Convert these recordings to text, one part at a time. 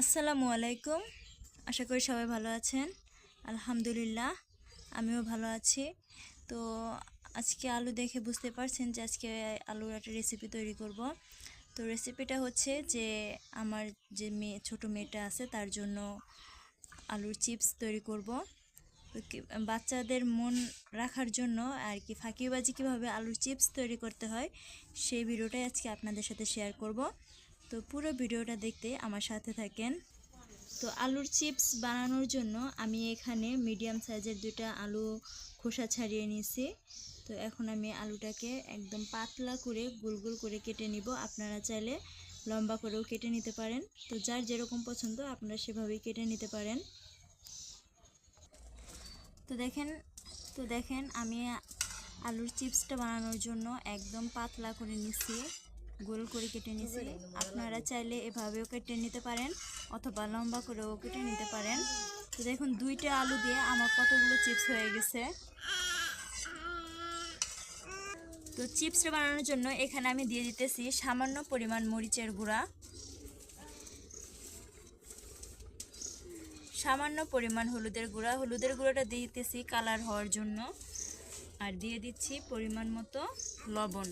আসসালামু আলাইকুম। আশা করি সবাই ভালো আছেন। আলহামদুলিল্লাহ, আমিও ভালো আছি। তো আজকে আলু দেখে বুঝতে পারছেন যে আজকে আলুর একটা রেসিপি তৈরি করব। তো রেসিপিটা হচ্ছে যে আমার যে মেয়ে, ছোটো মেয়েটা আছে, তার জন্য আলুর চিপস তৈরি করব। বাচ্চাদের মন রাখার জন্য আর কি ফাঁকিবাজি কীভাবে আলুর চিপস তৈরি করতে হয়, সেই ভিডিওটাই আজকে আপনাদের সাথে শেয়ার করব। তো পুরো ভিডিওটা দেখতে আমার সাথে থাকেন। তো আলুর চিপস বানানোর জন্য আমি এখানে মিডিয়াম সাইজের দুটা আলু খোসা ছাড়িয়ে নিয়েছি। তো এখন আমি আলুটাকে একদম পাতলা করে গোল গোল করে কেটে নিব। আপনারা চাইলে লম্বা করেও কেটে নিতে পারেন। তো যার যেরকম পছন্দ আপনারা সেভাবেই কেটে নিতে পারেন। তো দেখেন তো দেখেন আমি আলুর চিপসটা বানানোর জন্য একদম পাতলা করে নিছি গোল করে কেটে নিছি। আপনারা চাইলে এভাবেও কেটে নিতে পারেন অথবা লম্বা করেও কেটে নিতে পারেন। তো দেখুন, দুইটা আলু দিয়ে আমার কতগুলো চিপস হয়ে গেছে। তো চিপসটা বানানোর জন্য এখানে আমি দিয়ে দিতেছি সামান্য পরিমাণ মরিচের গুঁড়া। সামান্য পরিমাণ হলুদের গুঁড়া। হলুদের গুঁড়োটা দিয়ে দিতেছি কালার হওয়ার জন্য। আর দিয়ে দিচ্ছি পরিমাণ মতো লবণ।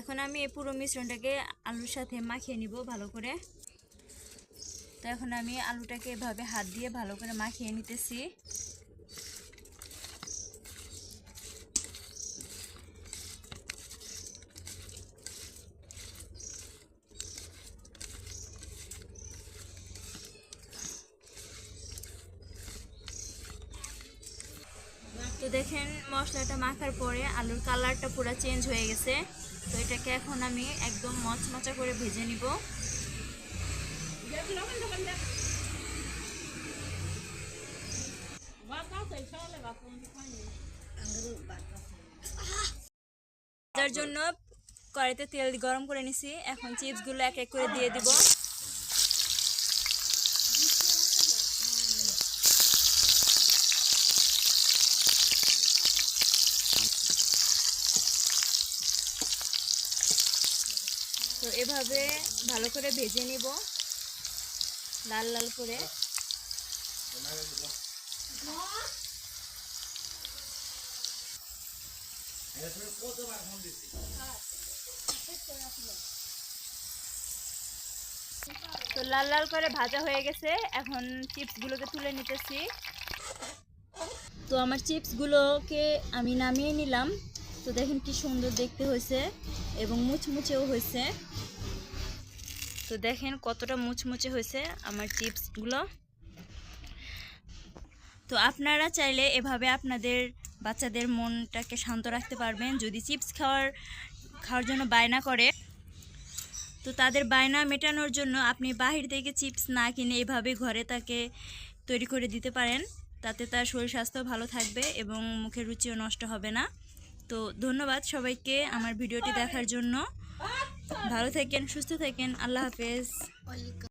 এখন আমি এই পুরো মিশ্রণটাকে আলুর সাথে মাখিয়ে নিব ভালো করে। তো এখন আমি আলুটাকে এভাবে হাত দিয়ে ভালো করে মাখিয়ে নিতেছি। তো দেখেন মশলাটা মাখার পরে আলুর কালারটা পুরো চেঞ্জ হয়ে গেছে। তো এটাকে এখন আমি একদম মচমচা করে ভেজে নিব। যার জন্য কড়াইতে তেল গরম করে নিছি। এখন চিপসগুলো এক এক করে দিয়ে দিব। তো এভাবে ভালো করে ভেজে নিব। লাল লাল করে। তো লাল লাল করে ভাজা হয়ে গেছে। এখন চিপসগুলোকে তুলে নিতেছি। তো আমার চিপসগুলোকে আমি নামিয়ে নিলাম। তো দেখেন কি সুন্দর দেখতে হয়েছে। এবং মুচমুচেও হয়েছে। তো দেখেন কতটা মুচমুচে হয়েছে আমার চিপসগুলো। তো আপনারা চাইলে এভাবে আপনাদের বাচ্চাদের মনটাকে শান্ত রাখতে পারবেন যদি চিপস খাওয়ার খাওয়ার জন্য বায়না করে। তো তাদের বায়না মেটানোর জন্য আপনি বাহির থেকে চিপস না কিনে এভাবে ঘরে তাকে তৈরি করে দিতে পারেন। তাতে তার শরীর স্বাস্থ্য ভালো থাকবে এবং মুখের রুচিও নষ্ট হবে না। তো ধন্যবাদ সবাইকে আমার ভিডিওটি দেখার জন্য। ভালো থাকেন সুস্থ থাকেন আল্লাহ হাফেজ।